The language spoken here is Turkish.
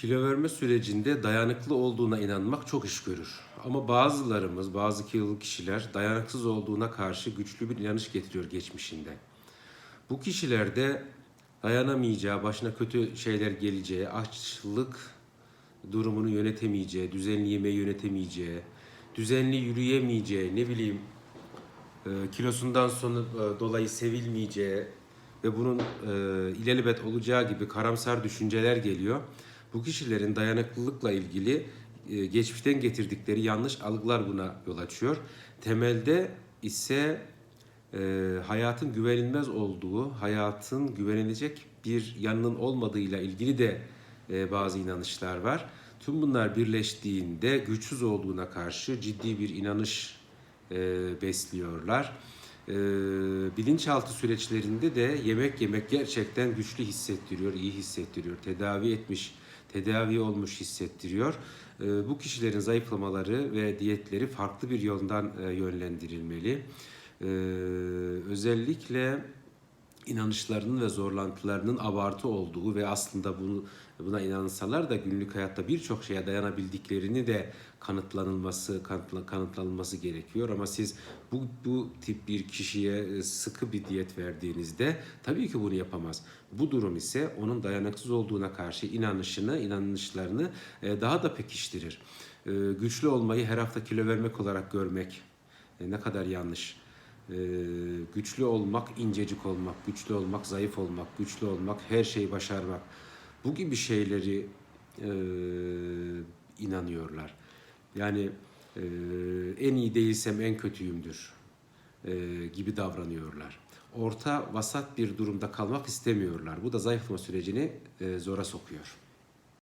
Kilo verme sürecinde dayanıklı olduğuna inanmak çok iş görür. Ama bazılarımız, bazı kilolu kişiler dayanıksız olduğuna karşı güçlü bir inanış getiriyor geçmişinde. Bu kişilerde dayanamayacağı, başına kötü şeyler geleceği, açlık durumunu yönetemeyeceği, düzenli yemeği yönetemeyeceği, düzenli yürüyemeyeceği, ne bileyim e, kilosundan sonra e, dolayı sevilmeyeceği ve bunun e, ilelebet olacağı gibi karamsar düşünceler geliyor. Bu kişilerin dayanıklılıkla ilgili e, geçmişten getirdikleri yanlış algılar buna yol açıyor. Temelde ise e, hayatın güvenilmez olduğu, hayatın güvenilecek bir yanının olmadığıyla ilgili de e, bazı inanışlar var. Tüm bunlar birleştiğinde güçsüz olduğuna karşı ciddi bir inanış besliyorlar. Bilinçaltı süreçlerinde de yemek yemek gerçekten güçlü hissettiriyor, iyi hissettiriyor. Tedavi etmiş, tedavi olmuş hissettiriyor. E, bu kişilerin zayıflamaları ve diyetleri farklı bir yoldan e, yönlendirilmeli. E, özellikle inanışlarının ve zorlantılarının abartı olduğu ve aslında bunu buna inansalar da günlük hayatta birçok şeye dayanabildiklerini de kanıtlanılması kanıtla, kanıtlanılması gerekiyor ama siz bu bu tip bir kişiye e, sıkı bir diyet verdiğinizde tabii ki bunu yapamaz. Bu durum ise onun dayanıksız olduğuna karşı inanışını, inanışlarını e, daha da pekiştirir. E, Güçlü olmayı her hafta kilo vermek olarak görmek ne kadar yanlış. Ee, güçlü olmak, incecik olmak, güçlü olmak, zayıf olmak, güçlü olmak, her şeyi başarmak. Bu gibi şeyleri e, inanıyorlar. Yani e, en iyi değilsem en kötüyümdür e, gibi davranıyorlar. Orta, vasat bir durumda kalmak istemiyorlar. Bu da zayıflama sürecini e, zora sokuyor.